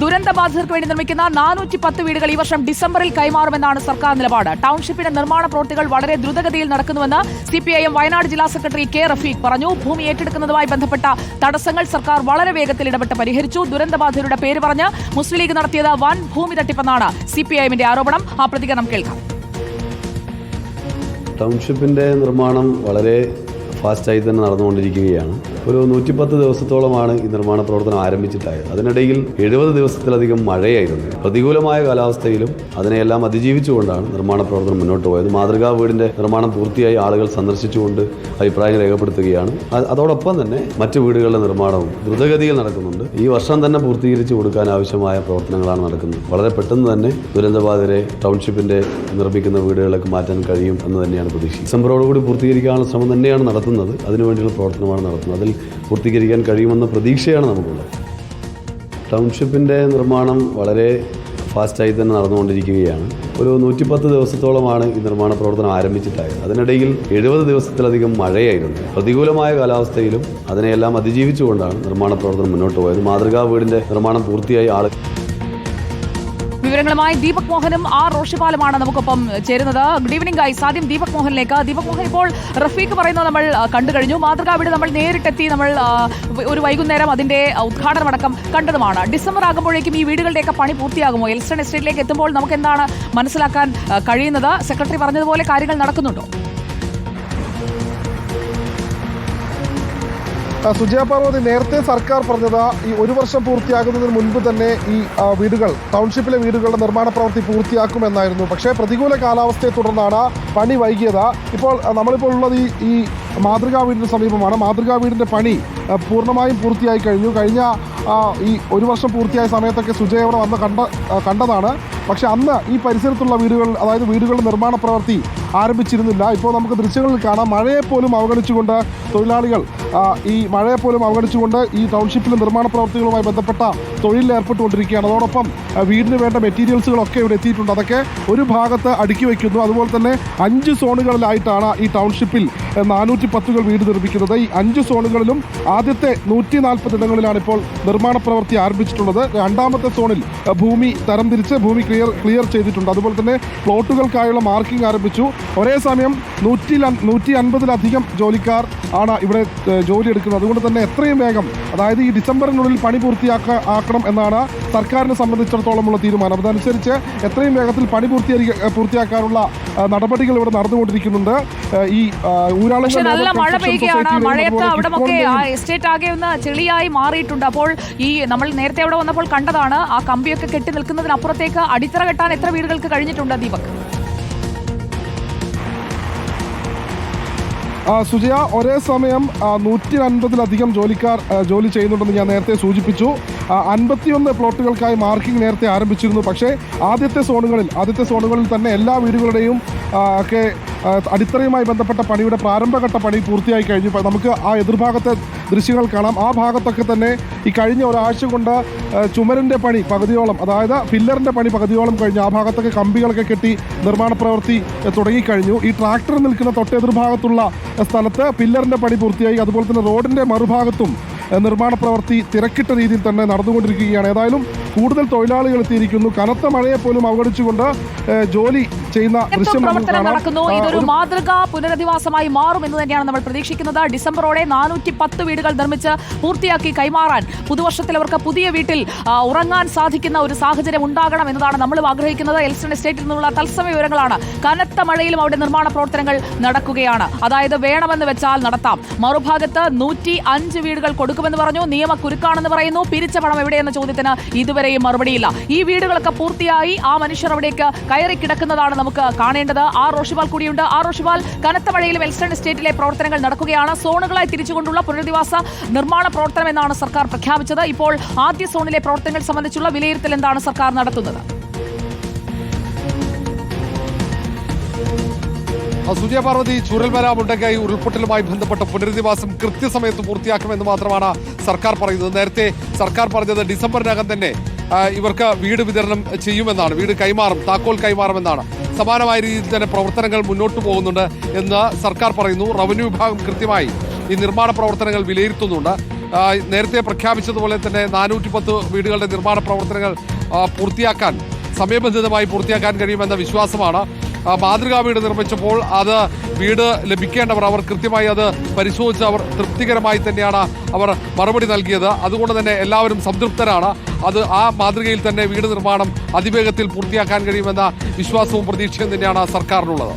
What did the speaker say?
ദുരന്ത ബാധിതർക്ക് വേണ്ടി നിർമ്മിക്കുന്ന നാനൂറ്റി പത്ത് വീടുകൾ ഈ വർഷം ഡിസംബറിൽ കൈമാറുമെന്നാണ് സർക്കാർ നിലപാട്. ടൗൺഷിപ്പിന്റെ നിർമ്മാണ പ്രവൃത്തികൾ വളരെ ദ്രുതഗതിയിൽ നടക്കുന്നുവെന്ന് സിപിഐഎം വയനാട് ജില്ലാ സെക്രട്ടറി കെ റഫീഖ് പറഞ്ഞു. ഭൂമി ഏറ്റെടുക്കുന്നതുമായി ബന്ധപ്പെട്ട തടസ്സങ്ങൾ സർക്കാർ വളരെ വേഗത്തിൽ ഇടപെട്ട് പരിഹരിച്ചു. ദുരന്ത ബാധിതരുടെ പേര് പറഞ്ഞ് മുസ്ലിം ലീഗ് നടത്തിയത് വൻ ഭൂമി തട്ടിപ്പെന്നാണ് സിപിഐഎമ്മിന്റെ ആരോപണം. ആ പ്രതികരണം കേൾക്കാം. ടൗൺഷിപ്പിന്റെ നിർമ്മാണം വളരെ ഫാസ്റ്റായി തന്നെ നടന്നുകൊണ്ടിരിക്കുകയാണ്. ഒരു നൂറ്റിപ്പത്ത് ദിവസത്തോളമാണ് ഈ നിർമ്മാണ പ്രവർത്തനം ആരംഭിച്ചിട്ടായത് അതിനിടയിൽ എഴുപത് ദിവസത്തിലധികം മഴയായിരുന്നു. പ്രതികൂലമായ കാലാവസ്ഥയിലും അതിനെയെല്ലാം അതിജീവിച്ചുകൊണ്ടാണ് നിർമ്മാണ പ്രവർത്തനം മുന്നോട്ട് പോയത്. മാതൃകാ വീടിന്റെ നിർമ്മാണം പൂർത്തിയായി ആളുകൾ സന്ദർശിച്ചുകൊണ്ട് അഭിപ്രായം രേഖപ്പെടുത്തുകയാണ്. അതോടൊപ്പം തന്നെ മറ്റു വീടുകളുടെ നിർമ്മാണവും ദ്രുതഗതിയിൽ നടക്കുന്നുണ്ട്. ഈ വർഷം തന്നെ പൂർത്തീകരിച്ചു കൊടുക്കാൻ ആവശ്യമായ പ്രവർത്തനങ്ങളാണ് നടക്കുന്നത്. വളരെ പെട്ടെന്ന് തന്നെ ദുരന്തബാധിതരെ ടൗൺഷിപ്പിന്റെ നിർമ്മിക്കുന്ന വീടുകളിലേക്ക് മാറ്റാൻ കഴിയും എന്ന് തന്നെയാണ് പ്രതീക്ഷ. ഡിസംബറോടുകൂടി പൂർത്തീകരിക്കാനുള്ള ശ്രമം തന്നെയാണ് നടത്തുന്നത്. അതിനുവേണ്ടിയുള്ള പ്രവർത്തനമാണ് നടത്തുന്നത്. അതിൽ പൂർത്തീകരിക്കാൻ കഴിയുമെന്ന പ്രതീക്ഷയാണ് നമുക്കുള്ളത്. ടൗൺഷിപ്പിന്റെ നിർമ്മാണം വളരെ ഫാസ്റ്റായി തന്നെ നടന്നുകൊണ്ടിരിക്കുകയാണ്. ഒരു നൂറ്റിപ്പത്ത് ദിവസത്തോളമാണ് ഈ നിർമ്മാണ പ്രവർത്തനം ആരംഭിച്ചിട്ടായത്. അതിനിടയിൽ എഴുപത് ദിവസത്തിലധികം മഴയായിരുന്നു. പ്രതികൂലമായ കാലാവസ്ഥയിലും അതിനെയെല്ലാം അതിജീവിച്ചുകൊണ്ടാണ് നിർമ്മാണ പ്രവർത്തനം മുന്നോട്ട് പോയത്. മാതൃകാ വീടിന്റെ നിർമ്മാണം പൂർത്തിയായി ആൾ വിവരങ്ങളുമായി ദീപക് മോഹനും ആർ റോഷിപാലുമാണ് നമുക്കൊപ്പം ചേരുന്നത്. ഗുഡ് ഈവനിംഗ് ഗൈസ് ആദ്യം ദീപക് മോഹനിലേക്ക്. ദീപക് മോഹൻ ഇപ്പോൾ റഫീഖ് പറയുന്നത് നമ്മൾ കണ്ടു കഴിഞ്ഞു. മാതൃകാ വീട് നമ്മൾ നേരിട്ടെത്തി നമ്മൾ ഒരു വൈകുന്നേരം അതിന്റെ ഉദ്ഘാടനമടക്കം കണ്ടതുമാണ്. ഡിസംബർ ആകുമ്പോഴേക്കും ഈ വീടുകളുടെയൊക്കെ പണി പൂർത്തിയാകുമോ? എൽസ്റ്റൺ എസ്റ്റേറ്റിലേക്ക് എത്തുമ്പോൾ നമുക്ക് എന്താണ് മനസ്സിലാക്കാൻ കഴിയുന്നത്? സെക്രട്ടറി പറഞ്ഞതുപോലെ കാര്യങ്ങൾ നടക്കുന്നുണ്ടോ? സുജയ പാർവതി നേരത്തെ സർക്കാർ പറഞ്ഞത് ഈ ഒരു വർഷം പൂർത്തിയാകുന്നതിന് മുൻപ് തന്നെ ഈ വീടുകൾ ടൗൺഷിപ്പിലെ വീടുകളുടെ നിർമ്മാണ പ്രവൃത്തി പൂർത്തിയാക്കുമെന്നായിരുന്നു. പക്ഷേ പ്രതികൂല കാലാവസ്ഥയെ തുടർന്നാണ് പണി വൈകിയത്. ഇപ്പോൾ നമ്മളിപ്പോൾ ഉള്ളത് ഈ ഈ മാതൃകാ വീടിന് സമീപമാണ്. മാതൃകാ വീടിന്റെ പണി പൂർണമായും പൂർത്തിയായി കഴിഞ്ഞു. കഴിഞ്ഞ ഈ ഒരു വർഷം പൂർത്തിയായ സമയത്തൊക്കെ സുജയ അവിടെ വന്ന് കണ്ട കണ്ടതാണ്. പക്ഷെ അന്ന് ഈ പരിസരത്തുള്ള വീടുകൾ അതായത് വീടുകളുടെ നിർമ്മാണ പ്രവൃത്തി ആരംഭിച്ചിരുന്നില്ല. ഇപ്പോൾ നമുക്ക് ദൃശ്യങ്ങളിൽ കാണാം. മഴയെ പോലും അവഗണിച്ചുകൊണ്ട് തൊഴിലാളികൾ ഈ മഴയെ പോലും അവഗണിച്ചുകൊണ്ട് ഈ ടൗൺഷിപ്പിലെ നിർമ്മാണ പ്രവർത്തികളുമായി ബന്ധപ്പെട്ട തൊഴിലിൽ ഏർപ്പെട്ടുകൊണ്ടിരിക്കുകയാണ്. അതോടൊപ്പം വീടിന് വേണ്ട മെറ്റീരിയൽസുകളൊക്കെ ഇവിടെ എത്തിയിട്ടുണ്ട്. അതൊക്കെ ഒരു ഭാഗത്ത് അടുക്കി വയ്ക്കുന്നു. അതുപോലെ തന്നെ അഞ്ച് സോണുകളിലായിട്ടാണ് ഈ ടൗൺഷിപ്പിൽ നാനൂറ്റി പത്തുകൾ വീട് നിർമ്മിക്കുന്നത്. ഈ അഞ്ച് സോണുകളിലും ആദ്യത്തെ നൂറ്റി നാൽപ്പതിടങ്ങളിലാണ് ഇപ്പോൾ നിർമ്മാണ പ്രവൃത്തി ആരംഭിച്ചിട്ടുള്ളത്. രണ്ടാമത്തെ സോണിൽ ഭൂമി തരംതിരിച്ച് ഭൂമി ക്ലിയർ ക്ലിയർ ചെയ്തിട്ടുണ്ട്. അതുപോലെ തന്നെ പ്ലോട്ടുകൾക്കായുള്ള മാർക്കിംഗ് ആരംഭിച്ചു. ഒരേ സമയം നൂറ്റി നൂറ്റി അൻപതിലധികം ജോലിക്കാർ ആണ് ഇവിടെ ജോലി എടുക്കുന്നത്. അതുകൊണ്ട് തന്നെ എത്രയും വേഗം അതായത് ഈ ഡിസംബറിനുള്ളിൽ പണി പൂർത്തിയാക്ക ആക്കണം എന്നാണ് സർക്കാരിനെ സംബന്ധിച്ചിടത്തോളമുള്ള തീരുമാനം. അതനുസരിച്ച് എത്രയും വേഗത്തിൽ പണി പൂർത്തീകരിക്ക പൂർത്തിയാക്കാനുള്ള നടപടികൾ ഇവിടെ നടന്നുകൊണ്ടിരിക്കുന്നുണ്ട്. ഈ ഊരാളുകൾ നല്ല മഴ പെയ്യുകയാണ്. മഴയത്ത് എസ്റ്റേറ്റ് ആകെ ഒന്ന് ചെളിയായി മാറിയിട്ടുണ്ട്. അപ്പോൾ ഈ നമ്മൾ നേരത്തെ അവിടെ വന്നപ്പോൾ കണ്ടതാണ് ആ കമ്പിയൊക്കെ കെട്ടി നിൽക്കുന്നതിനപ്പുറത്തേക്ക് അടിത്തറ കെട്ടാൻ എത്ര വീടുകൾക്ക് കഴിഞ്ഞിട്ടുണ്ട് ദീപക്? സുജയ ഒരേ സമയം നൂറ്റി അൻപതിലധികം ജോലിക്കാർ ജോലി ചെയ്യുന്നുണ്ടെന്ന് ഞാൻ നേരത്തെ സൂചിപ്പിച്ചു. അൻപത്തിയൊന്ന് പ്ലോട്ടുകൾക്കായി മാർക്കിംഗ് നേരത്തെ ആരംഭിച്ചിരുന്നു. പക്ഷേ ആദ്യത്തെ സോണുകളിൽ ആദ്യത്തെ സോണുകളിൽ തന്നെ എല്ലാ വീടുകളുടെയും ഒക്കെ അടിത്തറയുമായി ബന്ധപ്പെട്ട പണിയുടെ പ്രാരംഭഘട്ട പണി പൂർത്തിയായി കഴിഞ്ഞു. നമുക്ക് ആ എതിർഭാഗത്തെ ദൃശ്യങ്ങൾ കാണാം. ആ ഭാഗത്തൊക്കെ തന്നെ ഈ കഴിഞ്ഞ ഒരാഴ്ച കൊണ്ട് ചുമരിന്റെ പണി പകുതിയോളം അതായത് ഫില്ലറിന്റെ പണി പകുതിയോളം കഴിഞ്ഞു ആ ഭാഗത്തൊക്കെ കമ്പികളൊക്കെ കെട്ടി നിർമ്മാണ പ്രവൃത്തി തുടങ്ങിക്കഴിഞ്ഞു. ഈ ട്രാക്ടർ നിൽക്കുന്ന തൊട്ടെതിർഭാഗത്തുള്ള സ്ഥലത്ത് പില്ലറിന്റെ പണി പൂർത്തിയായി. അതുപോലെ തന്നെ റോഡിന്റെ മറുഭാഗത്തും നിർമ്മാണ പ്രവൃത്തി തിരക്കിട്ട രീതിയിൽ തന്നെ നടന്നുകൊണ്ടിരിക്കുകയാണ്. ഏതായാലും കൂടുതൽ തൊഴിലാളികൾ എത്തിയിരിക്കുന്നു. കനത്ത മഴയെ പോലും അവഗണിച്ചുകൊണ്ട് ജോലി ചെയ്യുന്ന ദൃശ്യം നടക്കുന്നു. ഇതൊരു മാതൃകാ പുനരധിവാസമായി മാറും എന്ന് തന്നെയാണ് നമ്മൾ പ്രതീക്ഷിക്കുന്നത്. ഡിസംബറോടെ നാനൂറ്റി പത്ത് വീടുകൾ നിർമ്മിച്ച് പൂർത്തിയാക്കി കൈമാറാൻ പുതുവർഷത്തിൽ അവർക്ക് പുതിയ വീട്ടിൽ ഉറങ്ങാൻ സാധിക്കുന്ന ഒരു സാഹചര്യം ഉണ്ടാകണം എന്നതാണ് നമ്മളും ആഗ്രഹിക്കുന്നത്. എൽസൺ എസ്റ്റേറ്റിൽ നിന്നുള്ള തത്സമയ വിവരങ്ങളാണ്. കനത്ത മഴയിലും അവിടെ നിർമ്മാണ പ്രവർത്തനങ്ങൾ നടക്കുകയാണ്. അതായത് വേണമെന്ന് വെച്ചാൽ നടത്താം. മറുഭാഗത്ത് നൂറ്റി അഞ്ച് വീടുകൾ കൊടുക്കുമെന്ന് പറഞ്ഞു. നിയമ കുരുക്കാണെന്ന് പറയുന്നു. പിരിച്ച പണം എവിടെയെന്ന ചോദ്യത്തിന് ഇതുവരെയും മറുപടിയില്ല. ഈ വീടുകളൊക്കെ പൂർത്തിയായി. ആ മനുഷ്യർ അവിടേക്ക് കയറി കിടക്കുന്നതാണ് നമുക്ക് കാണേണ്ടത്. ആർ. റോഷിപാൽ കൂടിയുണ്ട്. ആർ. റോഷിപാൽ കനത്ത മഴയിലും എൽസ്റ്റൺ എസ്റ്റേറ്റിലെ പ്രവർത്തനങ്ങൾ നടക്കുകയാണ്. സോണുകളായി തിരിച്ചുകൊണ്ടുള്ള പുനരധിവാസ നിർമ്മാണ പ്രവർത്തനം എന്നാണ് സർക്കാർ പ്രഖ്യാപിച്ചത്. ഇപ്പോൾ ആദ്യ സോണിലെ പ്രവർത്തനങ്ങൾ സംബന്ധിച്ചുള്ള വിലയിരുത്തൽ എന്താണ് സർക്കാർ നടത്തുന്നത്? ആ, സുജയ പാർവതി ചൂരൽമല മുണ്ടങ്കായി ഉരുൾപൊട്ടലുമായി ബന്ധപ്പെട്ട പുനരധിവാസം കൃത്യസമയത്ത് പൂർത്തിയാക്കുമെന്ന് മാത്രമാണ് സർക്കാർ പറയുന്നത്. നേരത്തെ സർക്കാർ പറഞ്ഞത് ഡിസംബറിനകം തന്നെ ഇവർക്ക് വീട് വിതരണം ചെയ്യുമെന്നാണ്. വീട് കൈമാറും താക്കോൽ കൈമാറുമെന്നാണ്. സമാനമായ രീതിയിൽ തന്നെ പ്രവർത്തനങ്ങൾ മുന്നോട്ട് പോകുന്നുണ്ട് എന്ന് സർക്കാർ പറയുന്നു. റവന്യൂ വിഭാഗം കൃത്യമായി ഈ നിർമ്മാണ പ്രവർത്തനങ്ങൾ വിലയിരുത്തുന്നുണ്ട്. നേരത്തെ പ്രഖ്യാപിച്ചതുപോലെ തന്നെ നാനൂറ്റി പത്ത് വീടുകളുടെ നിർമ്മാണ പ്രവർത്തനങ്ങൾ പൂർത്തിയാക്കാൻ സമയബന്ധിതമായി പൂർത്തിയാക്കാൻ കഴിയുമെന്ന വിശ്വാസമാണ്. മാതൃകാ വീട് നിർമ്മിച്ചപ്പോൾ അത് വീട് ലഭിക്കേണ്ടവർ അവർ കൃത്യമായി അത് പരിശോധിച്ച് അവർ തൃപ്തികരമായി തന്നെയാണ് അവർ മറുപടി നൽകിയത്. അതുകൊണ്ട് തന്നെ എല്ലാവരും സംതൃപ്തരാണ്. അത് ആ മാതൃകയിൽ തന്നെ വീട് നിർമ്മാണം അതിവേഗത്തിൽ പൂർത്തിയാക്കാൻ കഴിയുമെന്ന വിശ്വാസവും പ്രതീക്ഷയും തന്നെയാണ് സർക്കാരിനുള്ളത്.